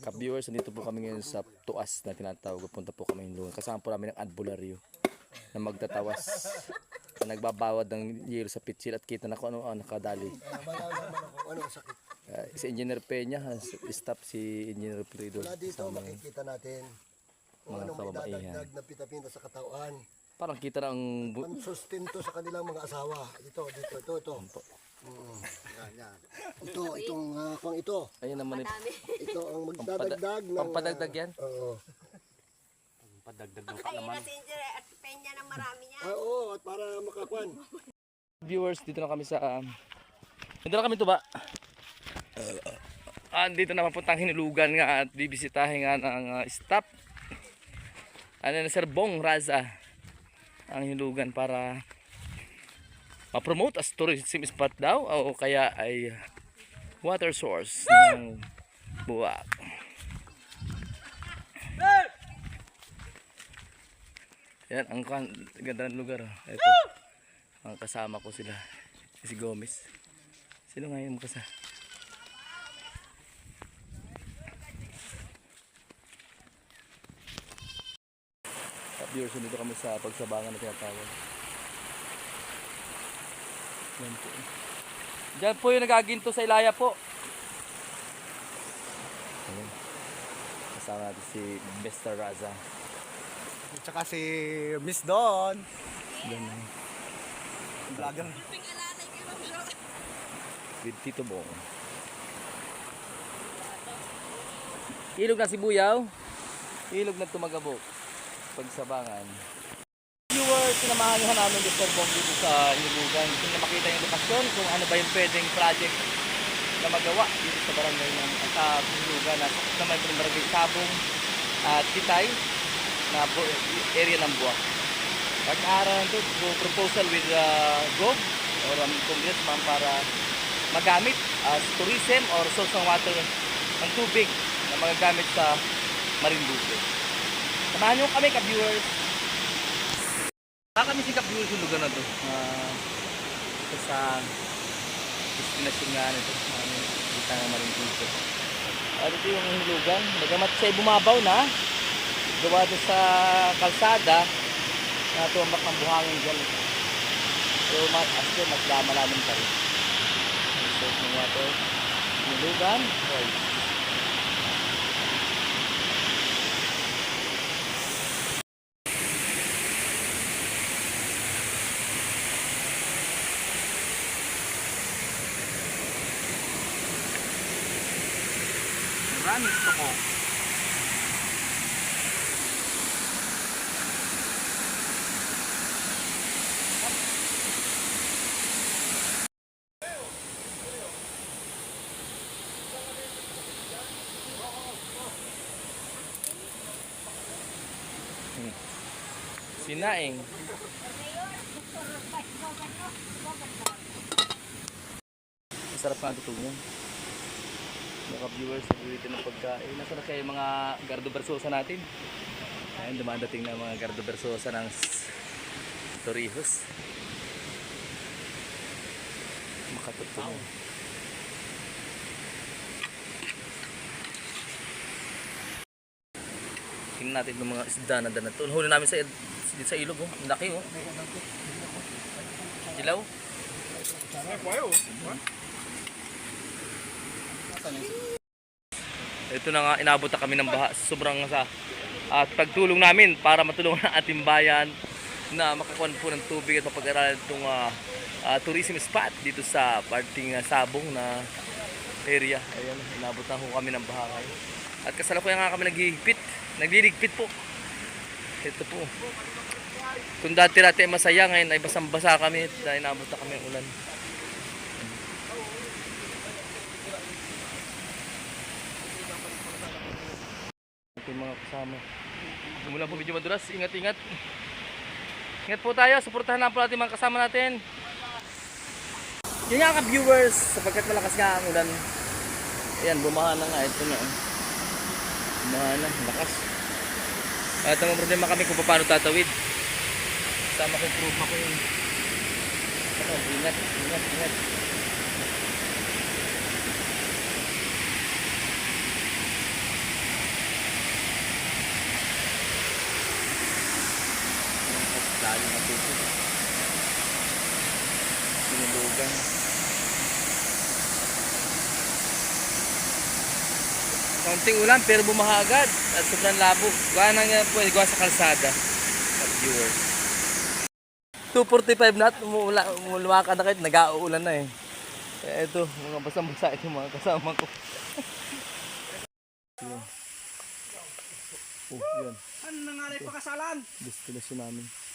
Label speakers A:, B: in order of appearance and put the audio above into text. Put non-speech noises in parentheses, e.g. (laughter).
A: Ka-viewers, nandito po kami ngayon sa Tuas na tinatawag. Punta po kami ng lugar. Kasama po namin ng albularyo na magtatawas. na nagbabawad ng yelo sa pitsil at kita na kung ano ang nakadali.
B: Ah, kung ano ang sakit.
A: Uh, si Engineer Peña, stop si Engineer Frido.
B: Wala dito, makikita natin kung
A: Mga
B: anong may dadagdag na pita-pinta sa katawan.
A: Parang kita na ang... Bu-
B: Ang sustento sa kanilang mga asawa. Ito, dito, ito, ito. Mm, yan, yan. Ito, itong uh, kung ito.
A: ayun naman ito.
B: Ito ang magdadagdag ng...
A: Pampadagdag yan?
B: ah, Oo.
C: Kaya na si Injire at Peña ng marami niya.
B: Ah, oo, at para makakwan.
A: Viewers, dito na kami sa... Um, dito na kami to ba? Ah, dito na mapuntang hinulugan nga at bibisitahin nga ng uh, staff. Ano na Sir Bong Raza ang hilugan para ma-promote as tourism spot daw o kaya ay water source ng buwak. Yan, ang ganda ng lugar. oh. Ito, ang kasama ko sila. Si Gomez. Sino nga yung kasama? Viewers, dito kami sa pagsabangan na tinatawag. Yan po. Diyan po yung nagaginto sa Ilaya po. Ayan. Kasama natin si Mr. Raza.
D: At saka si Miss Don.
A: Yan na.
D: Vlogger.
A: With Tito Bong. Ilog na sibuyaw. Ilog na tumagabok. Pagsabangan. Viewers, sinamahan nyo namin Mr. Bong dito sa Inubugan. Kung na makita yung lokasyon, kung ano ba yung pwedeng project na magawa dito sa barangay ng sa Inubugan na naman po ng barangay Sabong at Kitay na area ng Buwak. Pag-aaral to, proposal with uh, Gov or um, Congressman para magamit as tourism or source ng water ng tubig na magagamit sa Marinduque. Samahan nyo kami ka-viewers. Baka kami si ka-viewers yung lugar na to. Uh, sa destination nga nito. Uh, kita ng Marinduque. At ito yung hulugan. Bagamat siya bumabaw na, gawa doon sa kalsada, na tumbak ng buhangin dyan. So, mas, as mas malaman pa rin. Source ng water. Hulugan. Right. Maraming toko. Sinaing. Masarap nga niyan. Mga viewers, nagulitin ng pagkain. Nasaan na kayo mga gardo bersosa natin? Ayan, dumadating na mga gardo bersosa ng Torrijos. Makatutong. Tingnan natin yung mga isda na dana to. Huli namin sa sa ilog oh. Ang laki oh. Dilaw. Ito na nga inabot na kami ng baha. Sobrang sa at pagtulong namin para matulungan ang ating bayan na makakuha po ng tubig at mapag-aralan itong ah, ah, tourism spot dito sa parting ah, Sabong na area. Ayan, inabot na ho kami ng baha ngayon. At kasalukuyan nga kami naghihigpit. Nagliligpit po. Ito po. Kung dati-dati ay masaya ngayon ay basang-basa kami dahil inabot na kami ng ulan. Mga kasama. Simula po medyo madulas. Ingat, ingat. Po tayo. Suportahan lang po natin mga kasama natin. Yun nga ka viewers, sapagkat malakas nga ang ulan. Ayan, bumaha na nga. Ito na. oh. Bumaha na. Lakas. At ang problema kami kung paano tatawid. Sama ko proof ako yun. Ingat, ingat, ingat. Lalim na tubig. Sinulugan. Kaunting ulan pero bumaha agad at sobrang labo. Gawa nang po, gawa sa kalsada. Sa viewers. 2.45 na at umuula, lumakad na kahit nag-auulan na eh. Eh, ito, mga basang-basa ito mga kasama ko. (laughs) yun. Oh, yun.
D: Ano nangyari pagkasalan?
A: Destination namin.